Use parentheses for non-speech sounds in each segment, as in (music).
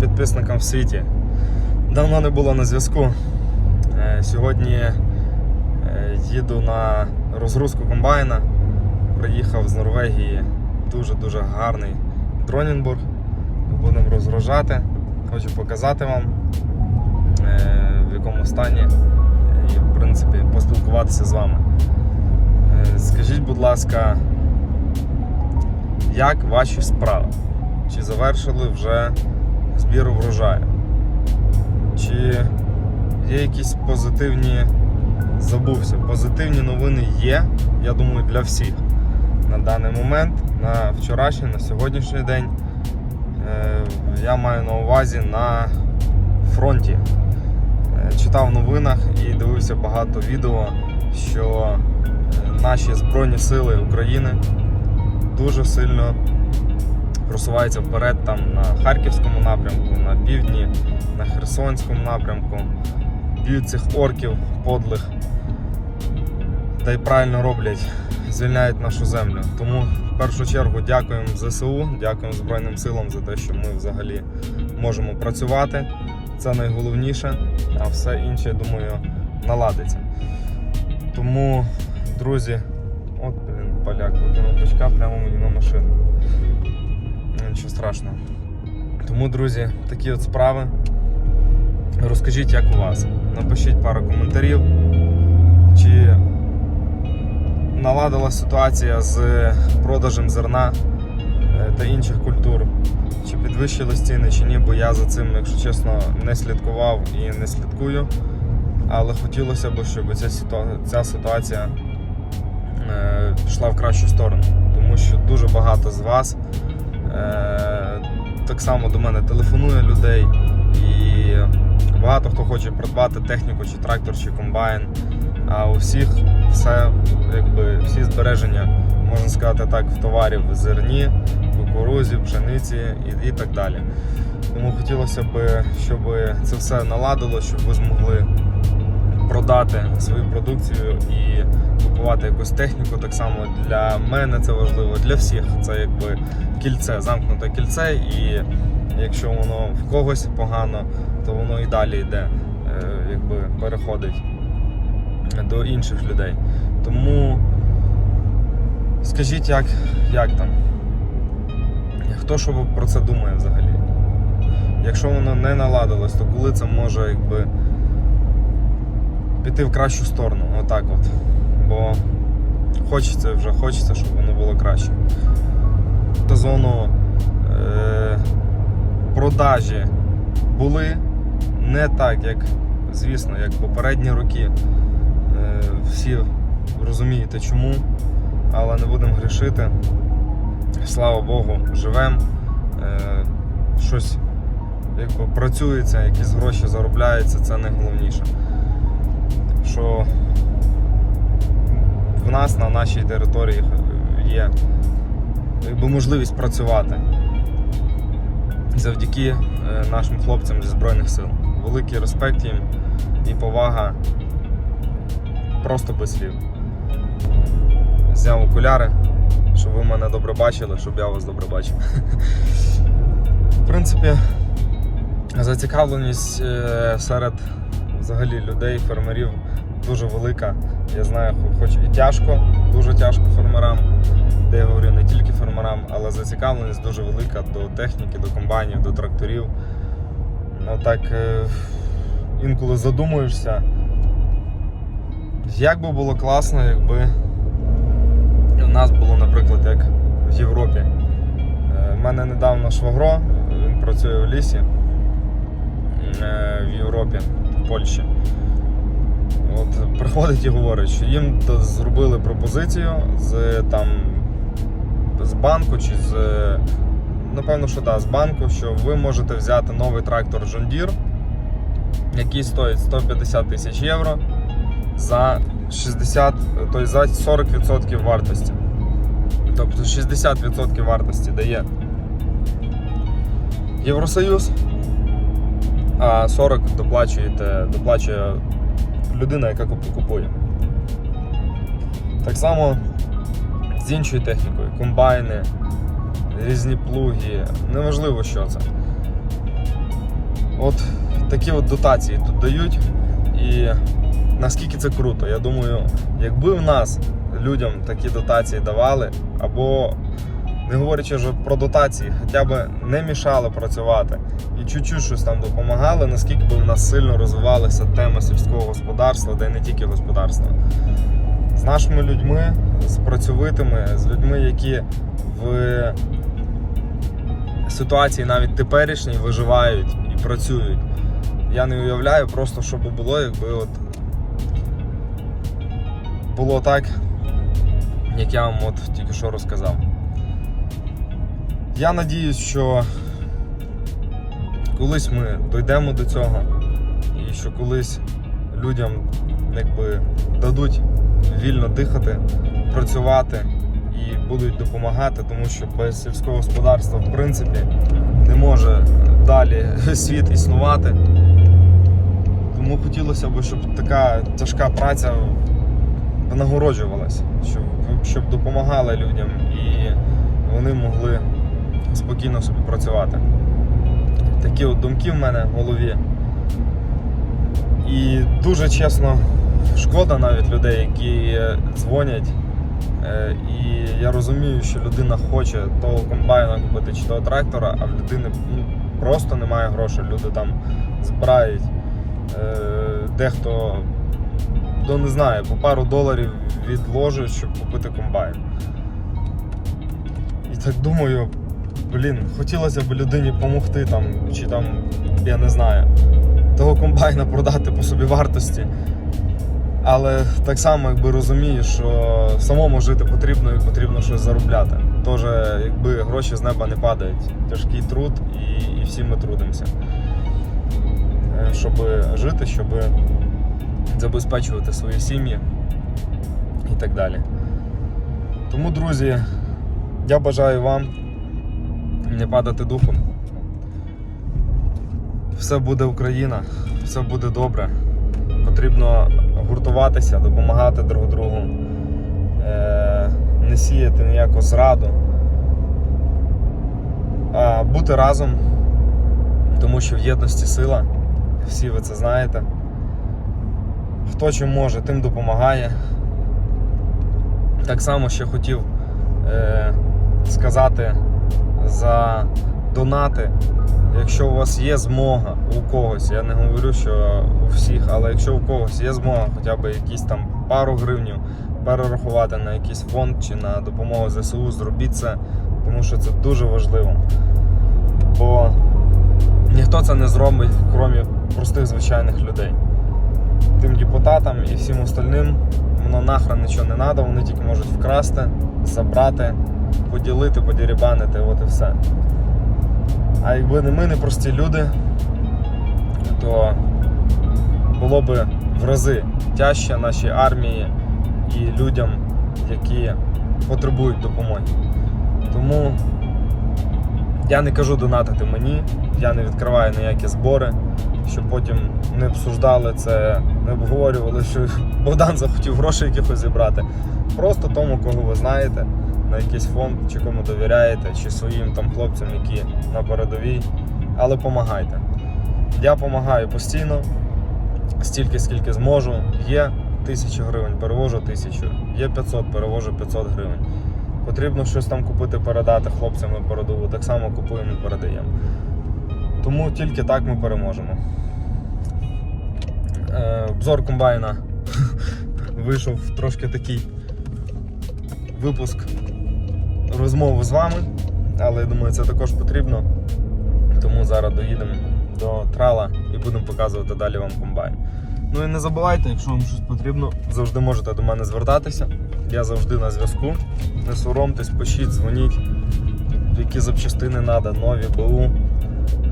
підписникам в світі. Давно не було на зв'язку. Е, Сьогодні е, їду на розгрузку комбайна. Приїхав з Норвегії. Дуже-дуже гарний Дронінбург. Будемо розгружати. Хочу показати вам, е, в якому стані і, в принципі, поспілкуватися з вами. Скажіть, будь ласка, як ваші справи? Чи завершили вже збір врожаю? Чи є якісь позитивні забувся? Позитивні новини є, я думаю, для всіх. На даний момент, на вчорашній, на сьогоднішній день е, я маю на увазі на фронті. Е, Читав в новинах і дивився багато відео, що е, наші Збройні Сили України дуже сильно просуваються вперед там на Харківському напрямку, на півдні, на Херсонському напрямку, б'ють цих орків подлих, та й правильно роблять, звільняють нашу землю. Тому в першу чергу дякуємо ЗСУ, дякуємо Збройним силам за те, що ми взагалі можемо працювати. Це найголовніше, а все інше, я думаю, наладиться. Тому, друзі, от, блін, поляк викинув бачка прямо мені на машину. Нічого страшного. Тому, друзі, такі от справи. Розкажіть, як у вас. Напишіть пару коментарів. Чи наладила ситуація з продажем зерна е, та інших культур. Чи підвищились ціни, чи ні, бо я за цим, якщо чесно, не слідкував і не слідкую. Але хотілося б, щоб ця, ситуа- ця ситуація е, пішла в кращу сторону. Тому що дуже багато з вас так само до мене телефонує людей, і багато хто хоче придбати техніку, чи трактор, чи комбайн. А у всіх все, якби всі збереження, можна сказати так, в товарі в зерні, кукурузі, пшениці і, і так далі. Тому хотілося б, щоб це все наладило, щоб ви змогли продати свою продукцію і купувати якусь техніку. Так само для мене це важливо, для всіх. Це якби кільце, замкнуте кільце, і якщо воно в когось погано, то воно і далі йде, е, якби переходить до інших людей. Тому скажіть, як, як там? Хто що про це думає взагалі? Якщо воно не наладилось, то коли це може якби піти в кращу сторону, отак от. Бо хочеться вже, хочеться, щоб воно було краще. До зону е, продажі були не так, як, звісно, як попередні роки. Е, всі розумієте чому, але не будемо грішити. Слава Богу, живемо. Е, щось якби працюється, якісь гроші заробляються, це найголовніше. Що в нас на нашій території є якби, можливість працювати завдяки е, нашим хлопцям зі Збройних сил. Великий респект їм і повага просто без слів. Зняв окуляри, щоб ви мене добре бачили, щоб я вас добре бачив. В принципі, зацікавленість е, серед взагалі людей, фермерів дуже велика. Я знаю, хоч і тяжко, дуже тяжко фермерам, де я говорю не тільки фермерам, але зацікавленість дуже велика до техніки, до комбайнів, до тракторів. Ну так е, інколи задумуєшся, як би було класно, якби у нас було, наприклад, як в Європі. Е, У мене недавно швагро, він працює в лісі е, в Європі, в Польщі. От приходить і говорить, що їм зробили пропозицію з там з банку чи з. Напевно, що так, з банку, що ви можете взяти новий трактор John Deere, який стоїть 150 тисяч євро за 60, тобто за 40% вартості. Тобто 60% вартості дає Євросоюз, а 40 доплачуєте, доплачує людина, яка купує. Так само з іншою технікою, комбайни, різні плуги, неважливо що це. От такі от дотації тут дають. І наскільки це круто. Я думаю, якби в нас людям такі дотації давали, або не говорячи вже про дотації, хоча б не мішали працювати і чуть-чуть щось там допомагали, наскільки б в нас сильно розвивалася тема сільського господарства, де не тільки господарства. З нашими людьми, з працьовитими, з людьми, які в ситуації навіть теперішній виживають і працюють. Я не уявляю просто, що би було, якби от було так, як я вам от тільки що розказав. Я надіюсь, що колись ми дійдемо до цього, і що колись людям якби, дадуть вільно дихати, працювати і будуть допомагати, тому що без сільського господарства в принципі не може далі (laughs) світ існувати. Тому хотілося б, щоб така тяжка праця нагороджувалася, щоб, щоб допомагала людям і вони могли спокійно собі працювати. Такі от думки в мене в голові. І дуже чесно, шкода навіть людей, які дзвонять. Е, І я розумію, що людина хоче того комбайна купити чи того трактора, а в людини ну, просто немає грошей. Люди там збирають е, дехто то не знаю, по пару доларів відложують, щоб купити комбайн. І так думаю, блін, хотілося б людині допомогти там, чи там, я не знаю, того комбайна продати по собі вартості. Але так само якби розумію, що самому жити потрібно і потрібно щось заробляти. Тож, якби гроші з неба не падають. Тяжкий труд і, і всі ми трудимося. Е, Щоб жити, щоб забезпечувати свої сім'ї і так далі. Тому, друзі, я бажаю вам не падати духом. Все буде Україна, все буде добре. Потрібно гуртуватися, допомагати друг другу, е, не сіяти ніяку зраду, а бути разом, тому що в єдності сила, всі ви це знаєте. Хто чим може, тим допомагає. Так само ще хотів е, сказати за донати. Якщо у вас є змога у когось, я не говорю, що у всіх, але якщо у когось є змога хоча б якісь там пару гривнів перерахувати на якийсь фонд чи на допомогу ЗСУ, зробіть це, тому що це дуже важливо. Бо ніхто це не зробить, крім простих звичайних людей тим депутатам і всім остальним воно нахрен нічого не треба, вони тільки можуть вкрасти, забрати, поділити, подірібанити, от і все. А якби не ми, не прості люди, то було б в рази тяжче нашій армії і людям, які потребують допомоги. Тому я не кажу донатити мені, я не відкриваю ніякі збори, щоб потім не обсуждали це, не обговорювали, що Богдан захотів грошей якихось зібрати. Просто тому, кого ви знаєте, на якийсь фонд, чи кому довіряєте, чи своїм там хлопцям, які на передовій, але допомагайте. Я допомагаю постійно, стільки, скільки зможу. Є тисячу гривень, перевожу тисячу, є 500, перевожу 500 гривень. Потрібно щось там купити, передати хлопцям на передову, так само купуємо і передаємо. Тому тільки так ми переможемо. Е, Обзор комбайна (laughs) вийшов трошки такий випуск розмови з вами, але я думаю, це також потрібно. Тому зараз доїдемо до трала і будемо показувати далі вам комбайн. Ну і не забувайте, якщо вам щось потрібно, завжди можете до мене звертатися. Я завжди на зв'язку. Не соромтесь, пишіть, дзвоніть, які запчастини треба, нові БУ.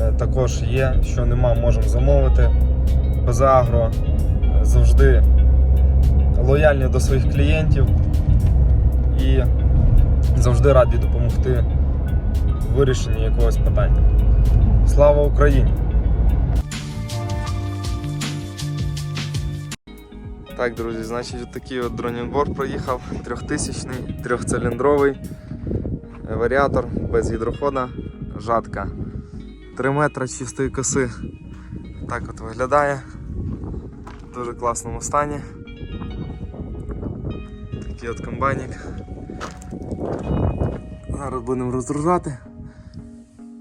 Е, Також є, що нема, можемо замовити. Без агро е, завжди лояльні до своїх клієнтів і завжди раді допомогти в вирішенні якогось питання. Слава Україні! Так, друзі, значить, от такий от дронінгборд проїхав, трьохтисячний, трьохциліндровий е, варіатор без гідрохода, жатка. 3 метри чистої коси Так от виглядає. В дуже класному стані. Такий от комбайник. Зараз будемо розгружати.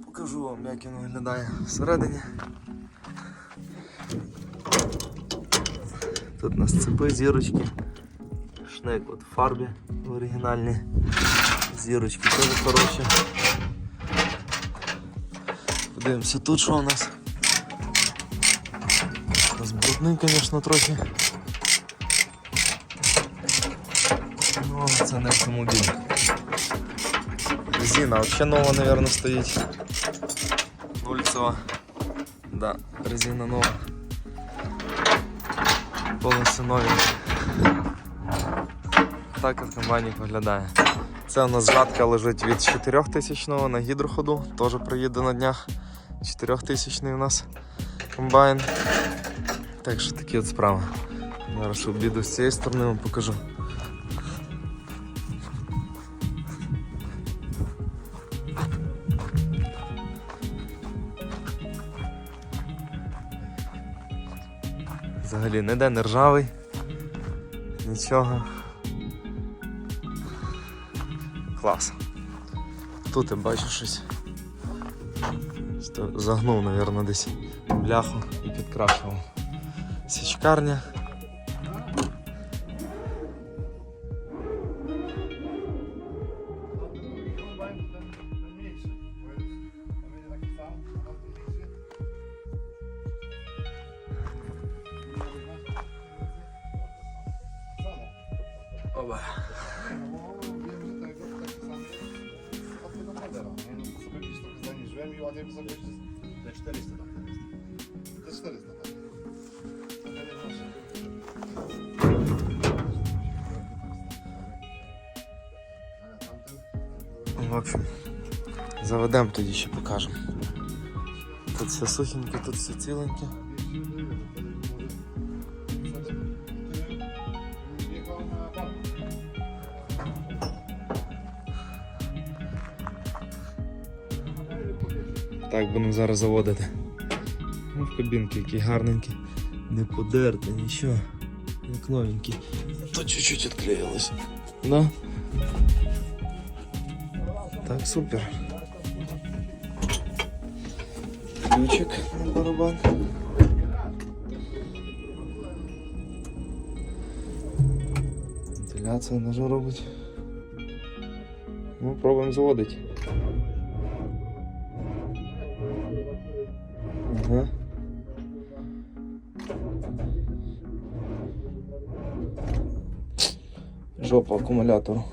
Покажу вам, як він виглядає всередині. Тут у нас цепи, зірочки. Шнек от в фарбі в оригінальній. Зірочки теж хороші. Подивимося тут, що у нас. У нас брудний, звісно, трохи. Ну, це не автомобіль. Резина взагалі нова, мабуть, стоїть. Нульцева. Да, резина нова. Повністю нові. Так от комбайник виглядає. Це у нас жатка лежить від 4000 на гідроходу, теж приїде на днях. 4000 у нас комбайн. Так що такі от справи. Зараз обіду з цієї сторони вам покажу. Взагалі ніде не ржавий, нічого. Клас. Тут я бачу щось. Загнув, мабуть, десь бляху і підкрашував. Січкарня. Оба. В общем, заведемо тоді ще покажемо. Тут все сухеньке, тут все ціленьке. Так, будемо зараз заводити. Ну, в кабінки які гарненькі. Не подерте, нічого. Як новенькі. То чуть-чуть відклеїлось. Да? Так, супер. Ключик на барабан. Вентиляція що робить. Ну, пробуємо заводити. Жопа акумулятору.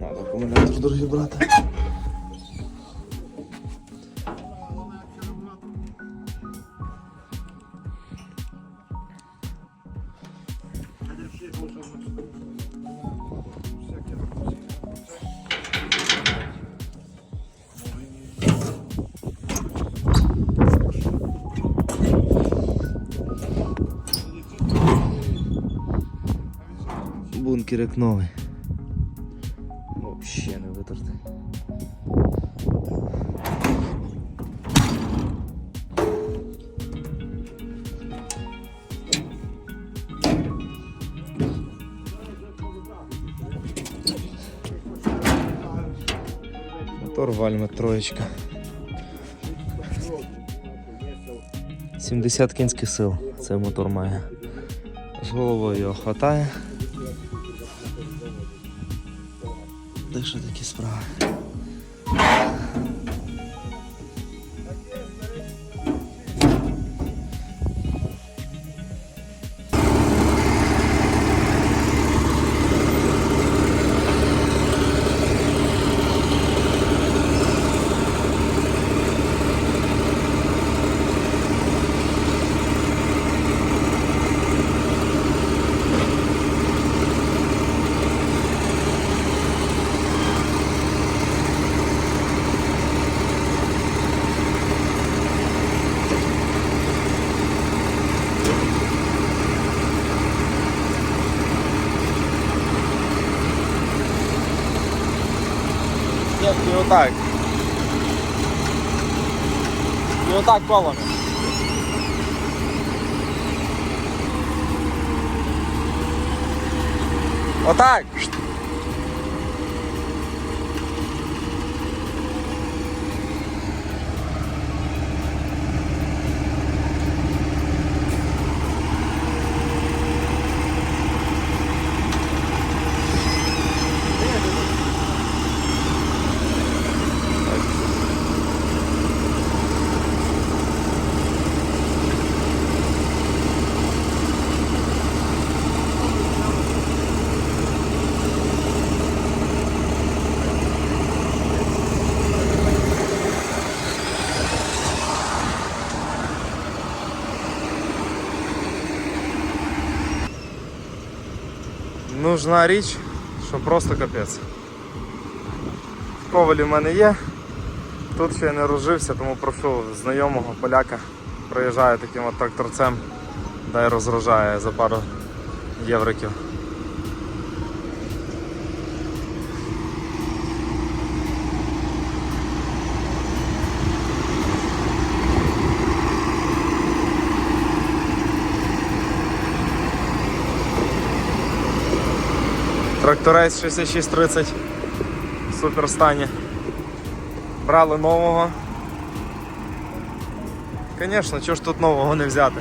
Надо акумулятор друзі, брати. Як новий. Вообще не витертий. Мотор Вальма троєчка. 70 кінських сил цей мотор має. З головою його хватає. Так що такі справи. Вперед і отак. І отак колами. Отак. Нужна річ, що просто капець. В ковалі в мене є. Тут ще я не розжився, тому прошу знайомого поляка. Проїжджає таким от тракторцем, дай розрожає за пару євриків. Тракторець 6630 в суперстані. Брали нового. Звісно, чого ж тут нового не взяти?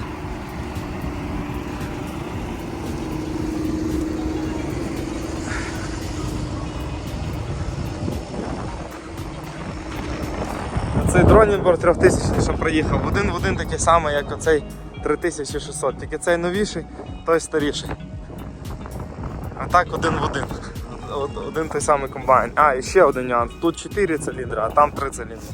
Цей Дронінбор 3000 що проїхав, один в один такий самий, як оцей 3600, тільки цей новіший, той старіший. А так один в один. Один той самий комбайн. А, і ще один нюанс. Тут 4 циліндри, а там 3 циліндри.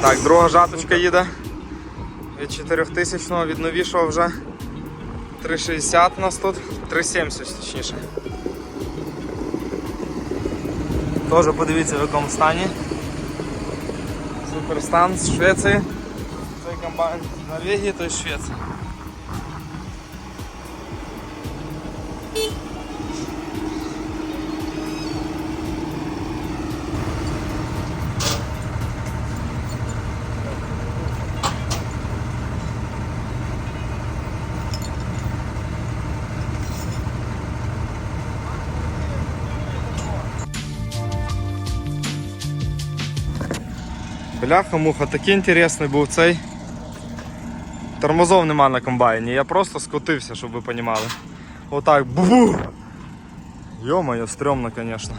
Так, друга жаточка їде. Від 4000 від новішого вже 3,60 у нас тут, 3,70 точніше. Теж подивіться в якому стані. Суперстан з Швеції. Цей комбайн з Норвегії, той з Швеції. Бляха-муха, такий інтересний був цей. Тормозов нема на комбайні, я просто скотився, щоб ви розуміли. Отак бу. Йо-моє, стрьомно, звісно.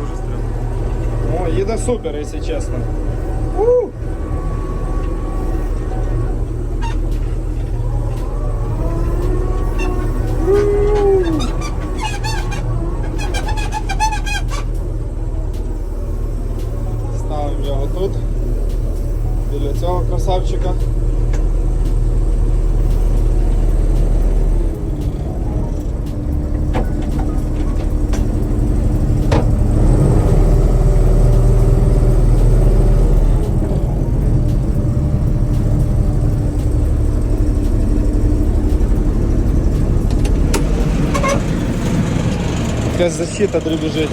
Дуже стрьомно. О, їде супер, якщо чесно. У! Ставимо його тут, біля цього красавчика. Якась защита дребіжить.